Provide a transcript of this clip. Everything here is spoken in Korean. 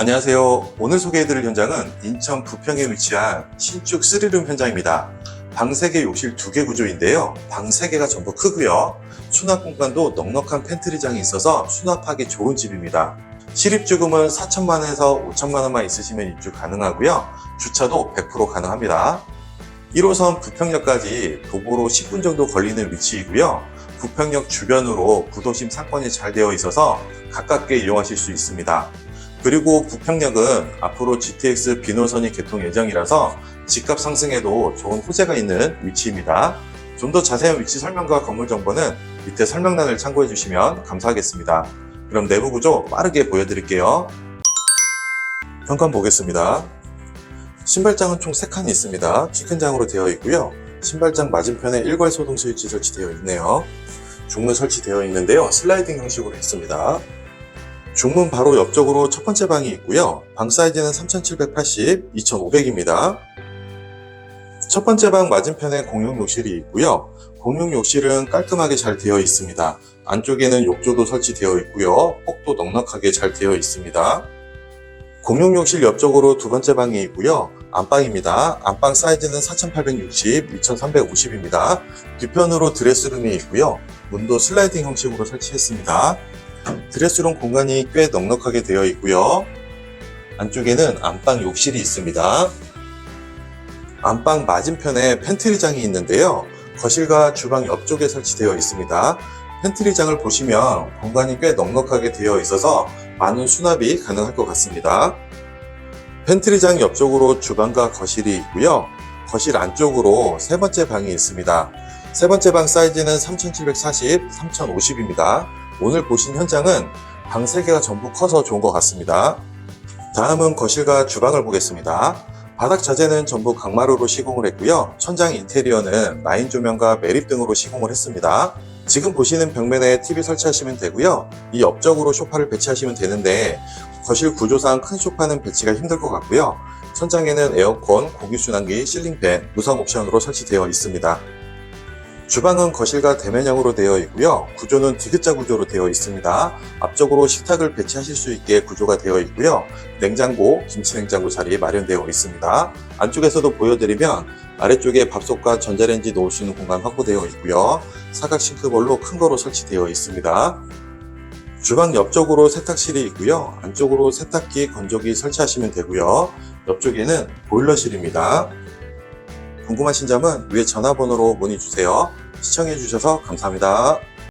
안녕하세요. 오늘 소개해드릴 현장은 인천 부평에 위치한 신축 3룸 현장입니다. 방 3개, 욕실 2개 구조인데요. 방 3개가 전부 크고요. 수납 공간도 넉넉한 팬트리장이 있어서 수납하기 좋은 집입니다. 실입주금은 4천만 원에서 5천만 원만 있으시면 입주 가능하고요. 주차도 100% 가능합니다. 1호선 부평역까지 도보로 10분 정도 걸리는 위치이고요. 부평역 주변으로 구도심 상권이 잘 되어 있어서 가깝게 이용하실 수 있습니다. 그리고 부평역은 앞으로 GTX 비노선이 개통 예정이라서 집값 상승에도 좋은 호재가 있는 위치입니다. 좀 더 자세한 위치 설명과 건물 정보는 밑에 설명란을 참고해 주시면 감사하겠습니다. 그럼 내부 구조 빠르게 보여드릴게요. 현관 보겠습니다. 신발장은 총 3칸이 있습니다. 키큰 장으로 되어 있고요. 신발장 맞은편에 일괄 소등 스위치 설치되어 있네요. 중문 설치되어 있는데요. 슬라이딩 형식으로 했습니다. 중문 바로 옆쪽으로 첫 번째 방이 있고요. 방 사이즈는 3780, 2500입니다. 첫 번째 방 맞은편에 공용 욕실이 있고요. 공용 욕실은 깔끔하게 잘 되어 있습니다. 안쪽에는 욕조도 설치되어 있고요. 폭도 넉넉하게 잘 되어 있습니다. 공용 욕실 옆쪽으로 두 번째 방이 있고요. 안방입니다. 안방 사이즈는 4860, 2350입니다. 뒤편으로 드레스룸이 있고요. 문도 슬라이딩 형식으로 설치했습니다. 드레스룸 공간이 꽤 넉넉하게 되어 있고요. 안쪽에는 안방 욕실이 있습니다. 안방 맞은편에 팬트리장이 있는데요. 거실과 주방 옆쪽에 설치되어 있습니다. 팬트리장을 보시면 공간이 꽤 넉넉하게 되어 있어서 많은 수납이 가능할 것 같습니다. 팬트리장 옆쪽으로 주방과 거실이 있고요. 거실 안쪽으로 세 번째 방이 있습니다. 세 번째 방 사이즈는 3740, 3050입니다. 오늘 보신 현장은 방 3개가 전부 커서 좋은 것 같습니다. 다음은 거실과 주방을 보겠습니다. 바닥 자재는 전부 강마루로 시공을 했고요. 천장 인테리어는 라인 조명과 매립 등으로 시공을 했습니다. 지금 보시는 벽면에 TV 설치하시면 되고요. 이 옆쪽으로 소파를 배치하시면 되는데 거실 구조상 큰 소파는 배치가 힘들 것 같고요. 천장에는 에어컨, 공기순환기, 실링팬, 무선 옵션으로 설치되어 있습니다. 주방은 거실과 대면형으로 되어 있고요. 구조는 디귿자 구조로 되어 있습니다. 앞쪽으로 식탁을 배치하실 수 있게 구조가 되어 있고요. 냉장고, 김치냉장고 자리 마련되어 있습니다. 안쪽에서도 보여드리면 아래쪽에 밥솥과 전자레인지 놓을 수 있는 공간 확보되어 있고요. 사각 싱크볼로 큰 거로 설치되어 있습니다. 주방 옆쪽으로 세탁실이 있고요. 안쪽으로 세탁기, 건조기 설치하시면 되고요. 옆쪽에는 보일러실입니다. 궁금하신 점은 위에 전화번호로 문의 주세요. 시청해주셔서 감사합니다.